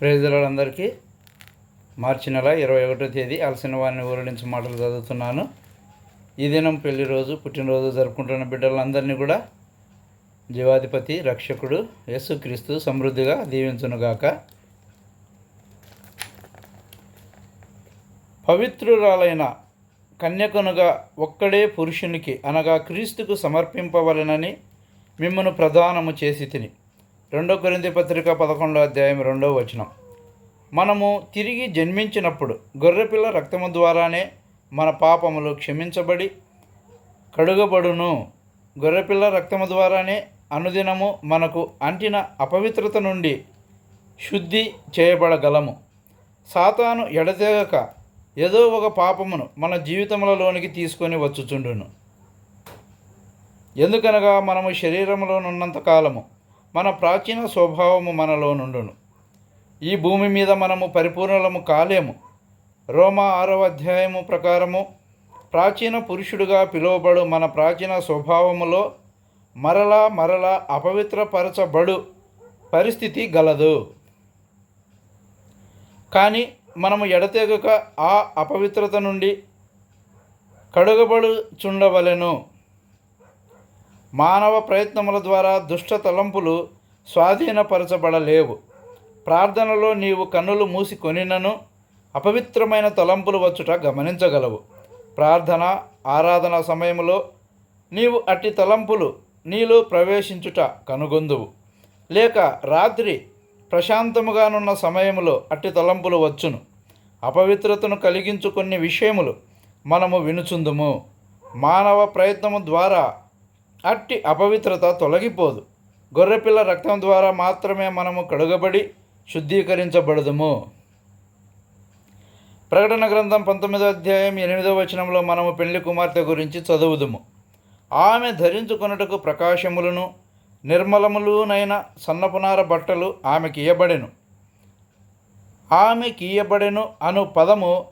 ప్రేజలందరికీ మార్చి నెల ఇరవై ఒకటో తేదీ అలసిన వారిని ఊరడించి మాటలు చదువుతున్నాను. ఈ దినం పెళ్ళి రోజు పుట్టినరోజు జరుపుకుంటున్న బిడ్డలందరినీ కూడా జీవాధిపతి రక్షకుడు యేసుక్రీస్తు సమృద్ధిగా దీవించునుగాక. పవిత్రురాలైన కన్యకనుగా ఒక్కడే పురుషునికి అనగా క్రీస్తుకు సమర్పింపవలనని మిమ్మను ప్రదానము చేసి తిని. రెండో కొరింది పత్రిక పదకొండో అధ్యాయం రెండో వచనం. మనము తిరిగి జన్మించినప్పుడు గొర్రెపిల్ల రక్తము ద్వారానే మన పాపములు క్షమించబడి కడుగబడును. గొర్రెపిల్ల రక్తము ద్వారానే అనుదినము మనకు అంటిన అపవిత్రత నుండి శుద్ధి చేయబడగలము. సాతాను ఎడతెగక ఏదో ఒక పాపమును మన జీవితములలోనికి తీసుకొని వచ్చుచుండును. ఎందుకనగా మనము శరీరంలోనున్నంత కాలము మన ప్రాచీన స్వభావము మనలో నుండును. ఈ భూమి మీద మనము పరిపూర్ణలము కాలేము. రోమా ఆరవ అధ్యాయము ప్రకారము ప్రాచీన పురుషుడుగా పిలువబడు మన ప్రాచీన స్వభావములో మరలా మరలా అపవిత్రపరచబడు పరిస్థితి గలదు. కానీ మనము ఎడతెగక ఆ అపవిత్రత నుండి కడుగబడుచుండవలెను. మానవ ప్రయత్నముల ద్వారా దుష్ట తలంపులు స్వాధీనపరచబడలేవు. ప్రార్థనలో నీవు కన్నులు మూసి కొనినను అపవిత్రమైన తలంపులు వచ్చుట గమనించగలవు. ప్రార్థన ఆరాధన సమయంలో నీవు అట్టి తలంపులు నీలో ప్రవేశించుట కనుగొందువు. లేక రాత్రి ప్రశాంతముగానున్న సమయంలో అట్టి తలంపులు వచ్చును. అపవిత్రతను కలిగించు కొన్ని విషయములు మనము వినుచుందుము. మానవ ప్రయత్నము ద్వారా అట్టి అపవిత్రత తొలగిపోదు. గొర్రెపిల్ల రక్తం ద్వారా మాత్రమే మనము కడుగబడి శుద్ధీకరించబడదుము. ప్రకటన గ్రంథం పంతొమ్మిదో అధ్యాయం ఎనిమిదో వచనంలో మనము పెళ్ళి కుమార్తె గురించి చదువుదుము. ఆమె ధరించుకొనుటకు ప్రకాశములను నిర్మలములునైన సన్నపునార బట్టలు ఆమెకి ఇయ్యబడెను. ఆమెకి ఇయ్యబడెను అను పదము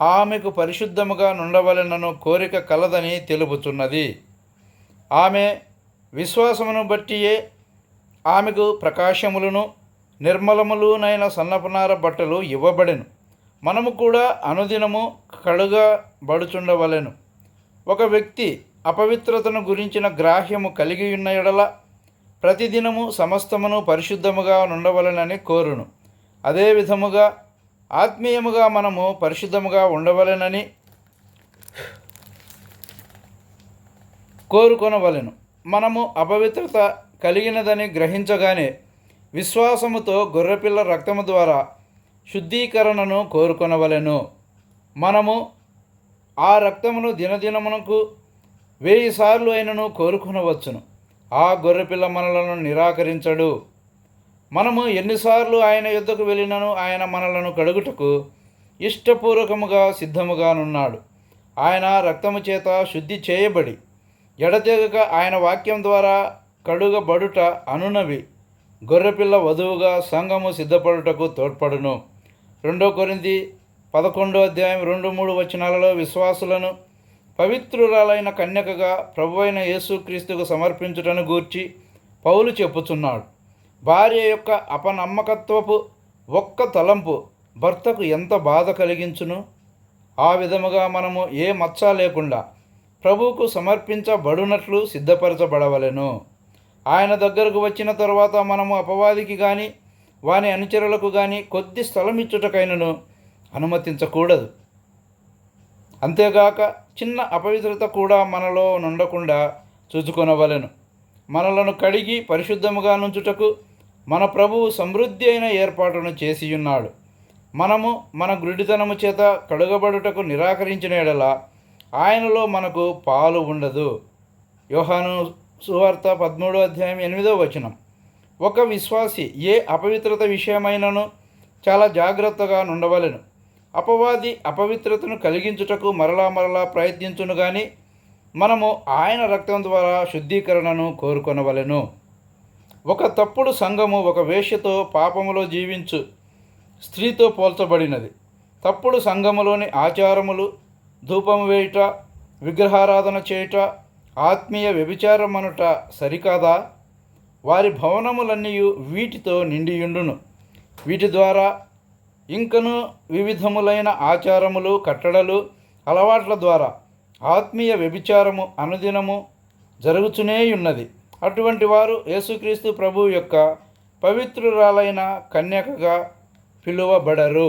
ఆమెకు పరిశుద్ధముగా నుండవలెనను కోరిక కలదని తెలుపుచున్నది. ఆమె విశ్వాసమును బట్టియే ఆమెకు ప్రకాశములను నిర్మలములునైన సన్నపునార బట్టలు ఇవ్వబడెను. మనము కూడా అనుదినము కడుగబడుచుండవలెను ఒక వ్యక్తి అపవిత్రతను గురించిన గ్రాహ్యము కలిగి ఉన్న ఎడల ప్రతిదినము సమస్తమును పరిశుద్ధముగా ఉండవలెనని కోరును. అదే విధముగా ఆత్మీయముగా మనము పరిశుద్ధముగా ఉండవలెనని కోరుకొనవలెను. మనము అపవిత్రత కలిగినదని గ్రహించగానే విశ్వాసముతో గొర్రెపిల్ల రక్తము ద్వారా శుద్ధీకరణను కోరుకొనవలెను. మనము ఆ రక్తమును దినదినమునకు వెయ్యి సార్లు అయినను కోరుకునవచ్చును. ఆ గొర్రెపిల్ల మనలను నిరాకరించడు. మనము ఎన్నిసార్లు ఆయన యుద్ధకు వెళ్ళినను ఆయన మనలను కడుగుటకు ఇష్టపూర్వకముగా సిద్ధముగానున్నాడు. ఆయన రక్తము చేత శుద్ధి చేయబడి ఎడతెగక ఆయన వాక్యం ద్వారా కడుగబడుట అనునవి. గొర్రెపిల్ల వధువుగా సంఘము సిద్ధపడుటకు తోడ్పడును. రెండో కొరింది పదకొండో అధ్యాయం రెండు మూడు వచనాలలో విశ్వాసులను పవిత్రురాలైన కన్యకగా ప్రభువైన యేసుక్రీస్తుకు సమర్పించుటను గూర్చి పౌలు చెప్పుచున్నాడు. భార్య యొక్క అపనమ్మకత్వపు ఒక్క తలంపు భర్తకు ఎంత బాధ కలిగించును? ఆ విధముగా మనము ఏ మచ్చ లేకుండా ప్రభువుకు సమర్పించబడునట్లు సిద్ధపరచబడవలెను. ఆయన దగ్గరకు వచ్చిన తరువాత మనము అపవాదికి కానీ వాని అనుచరులకు కానీ కొద్ది స్థలం ఇచ్చుటకైనను అనుమతించకూడదు. అంతేగాక చిన్న అపవిత్రత కూడా మనలో నుండకుండా చూచుకొనవలెను. మనలను కడిగి పరిశుద్ధముగా నుంచుటకు మన ప్రభువు సమృద్ధి అయిన ఏర్పాటును చేసియున్నాడు. మనము మన గుడితనము చేత కడుగబడుటకు నిరాకరించిన ఎడల ఆయనలో మనకు పాలు ఉండదు. యోహాను సువార్త పదమూడో అధ్యాయం ఎనిమిదో వచనం. ఒక విశ్వాసి ఏ అపవిత్రత విషయమైనను చాలా జాగ్రత్తగా నుండవలెను. అపవాది అపవిత్రతను కలిగించుటకు మరలా మరలా ప్రయత్నించును కానీ మనము ఆయన రక్తం ద్వారా శుద్ధీకరణను కోరుకొనవలెను. ఒక తప్పుడు సంఘము ఒక వేష్యతో పాపములో జీవించు స్త్రీతో పోల్చబడినది. తప్పుడు సంఘములోని ఆచారములు ధూపము వేయుట విగ్రహారాధన చేయుట ఆత్మీయ వ్యభిచారమనుట సరికాదా? వారి భవనములన్నీ వీటితో నిండియుండును. వీటి ద్వారా ఇంకను వివిధములైన ఆచారములు కట్టడలు అలవాట్ల ద్వారా ఆత్మీయ వ్యభిచారము అనుదినము జరుగుతూనే ఉన్నది అటువంటి వారు యేసుక్రీస్తు ప్రభు యొక్క పవిత్రురాలైన కన్యకగా పిలువబడరు.